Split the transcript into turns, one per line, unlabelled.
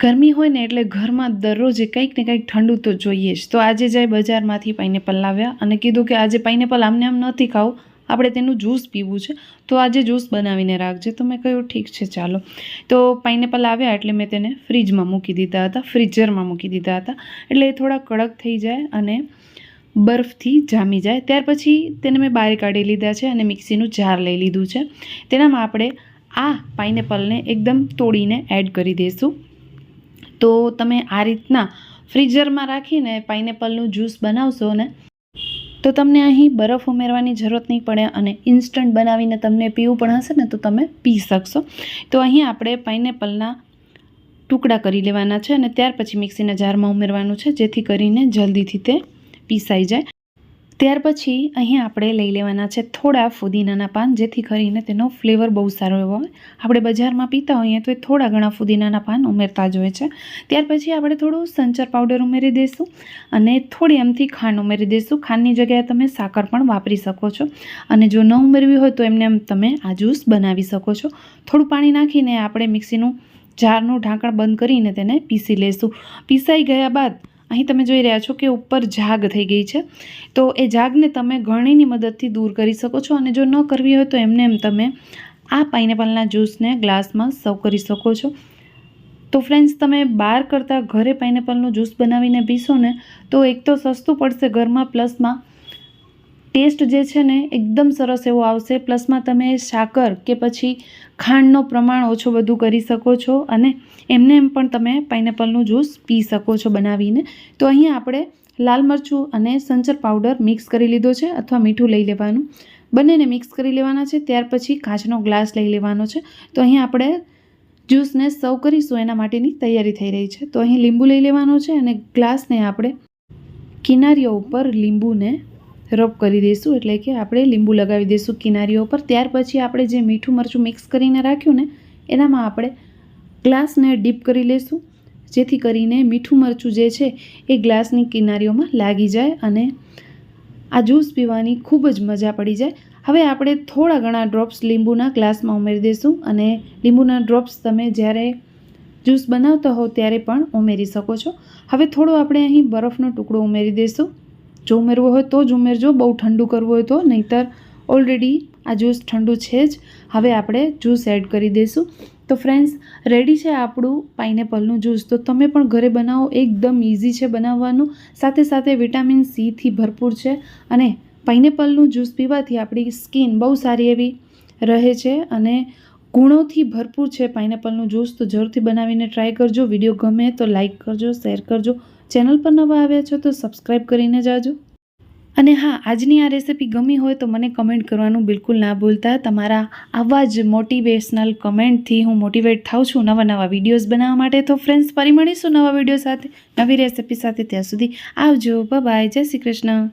ગરમી હોય ને એટલે ઘરમાં દરરોજ કંઈક ને કંઈક ઠંડુ તો જોઈએ જ. તો આજે જાય બજારમાંથી પાઇનેપલ લાવ્યા અને કીધું કે આજે પાઇનેપલ આમને આમ નથી ખાવું, આપણે તેનું જ્યુસ પીવું છે. તો આજે જ્યુસ બનાવીને રાખજે. તો મેં કહ્યું, ઠીક છે, ચાલો. તો પાઇનેપલ આવ્યા એટલે મેં તેને ફ્રીજમાં મૂકી દીધા હતા ફ્રીઝરમાં મૂકી દીધા હતા. એટલે એ થોડા કડક થઈ જાય અને બરફથી જામી જાય. ત્યાર પછી તેને મેં બહાર કાઢી લીધા છે અને મિક્સીનું જાર લઈ લીધું છે. તેનામાં આપણે આ પાઇનેપલને એકદમ તોડીને એડ કરી દઈશું. તો તમે આ રીતના ફ્રીઝરમાં રાખીને પાઇનેપલનું જ્યુસ બનાવશો ને, તો તમને અહીં બરફ ઉમેરવાની જરૂરત નહીં પડે અને ઇન્સ્ટન્ટ બનાવીને તમને પીવું પણ હશે ને, તો તમે પી શકશો. તો અહીં આપણે પાઇનેપલના ટુકડા કરી લેવાના છે અને ત્યાર પછી મિક્સીના જારમાં ઉમેરવાનું છે, જેથી કરીને જલ્દીથી તે પીસાઈ જાય. ત્યાર પછી અહીં આપણે લઈ લેવાના છે થોડા ફુદીનાના પાન, જેથી કરીને તેનો ફ્લેવર બહુ સારો એવો હોય. આપણે બજારમાં પીતા હોઈએ તો એ થોડા ઘણા ફુદીનાના પાન ઉમેરતા જ હોય છે. ત્યાર પછી આપણે થોડું સંચર પાવડર ઉમેરી દઈશું અને થોડી એમથી ખાંડ ઉમેરી દઈશું. ખાંડની જગ્યાએ તમે સાકર પણ વાપરી શકો છો. અને જો ન ઉમેરવી હોય તો એમને એમ તમે આ જ્યુસ બનાવી શકો છો. થોડું પાણી નાખીને આપણે મિક્સીનું જારનું ઢાંકણ બંધ કરીને તેને પીસી લઈશું પીસાઈ ગયા બાદ અહીં તમે જોઈ રહ્યા છો કે ઉપર જાગ થઈ ગઈ છે. તો એ જાગને તમે ગળણીની મદદથી દૂર કરી શકો છો અને જો ન કરવી હોય તો એમને એમ તમે આ પાઇનેપલના જ્યુસને ગ્લાસમાં સર્વ કરી શકો છો. તો ફ્રેન્ડ્સ, તમે બહાર કરતાં ઘરે પાઇનેપલનું જ્યુસ બનાવીને પીશો ને તો એક તો સસ્તું પડશે ઘરમાં પ્લસમાં. ટેસ્ટ જે છે ને એકદમ સરસ એવો આવશે. પ્લસમાં તમે સાકર કે પછી ખાંડનો પ્રમાણ ઓછો બધું કરી શકો છો અને એમને એમ પણ તમે પાઇનેપલનું જ્યુસ પી શકો છો બનાવીને. તો અહીં આપણે લાલ મરચું અને સંચર પાવડર મિક્સ કરી લીધો છે અથવા મીઠું લઈ લેવાનું. બંનેને મિક્સ કરી લેવાના છે, ત્યાર પછી કાચનો ગ્લાસ લઈ લેવાનો છે. તો અહીં આપણે જ્યુસને સર્વ કરીશું એના માટેની તૈયારી થઈ રહી છે. તો અહીં લીંબુ લઈ લેવાનો છે અને ગ્લાસને આપણે કિનારીઓ ઉપર લીંબુને રબ કરી દઈશું, એટલે કે આપણે લીંબુ લગાવી દઈશું કિનારીઓ પર. ત્યાર પછી આપણે જે મીઠું મરચું મિક્સ કરીને રાખ્યું ને, એનામાં આપણે ગ્લાસને ડીપ કરી લઈશું જેથી કરીને મીઠું મરચું જે છે એ ગ્લાસની કિનારીઓમાં લાગી જાય અને આ જ્યુસ પીવાની ખૂબ જ મજા પડી જાય. હવે આપણે થોડા ઘણા ડ્રોપ્સ લીંબુના ગ્લાસમાં ઉમેરી દઈશું અને લીંબુના ડ્રોપ્સ તમે જ્યારે જ્યુસ બનાવતા હો ત્યારે પણ ઉમેરી શકો છો. હવે થોડો આપણે અહીં બરફનો ટુકડો ઉમેરી દઈશું. જો ઉમેરવો હોય તો જ ઉમેરજો, બહુ ઠંડુ કરવું હોય તો, નહીંતર ઓલરેડી આ જ્યુસ ઠંડુ છે જ. હવે આપણે જ્યુસ એડ કરી દઈશું. તો ફ્રેન્ડ્સ રેડી છે આપણું પાઇનેપલનું જ્યુસ તો તમે પણ ઘરે બનાવો, એકદમ ઇઝી છે બનાવવાનું. સાથે સાથે વિટામિન સીથી ભરપૂર છે અને પાઇનેપલનું જ્યુસ પીવાથી આપણી સ્કિન બહુ સારી એવી રહે છે અને ગુણોથી ભરપૂર છે પાઇનેપલનું જ્યુસ, તો જરૂરથી બનાવીને ટ્રાય કરજો. વીડિયો ગમે તો લાઇક કરજો શેર કરજો. ચેનલ પર નવા આવ્યા છો તો સબસ્ક્રાઈબ કરીને જાજો. અને હા, આજની આ રેસિપી ગમી હોય તો મને કમેન્ટ કરવાનું બિલકુલ ના ભૂલતા. તમારા આવા જ મોટિવેશનલ કમેન્ટથી હું મોટિવેટ થાઉં છું નવા નવા વિડીયોઝ બનાવવા માટે. તો ફ્રેન્ડ્સ ફરી મળીશું નવા વીડિયો સાથે, નવી રેસિપી સાથે. ત્યાં સુધી આવજો. બાય જય શ્રી કૃષ્ણ.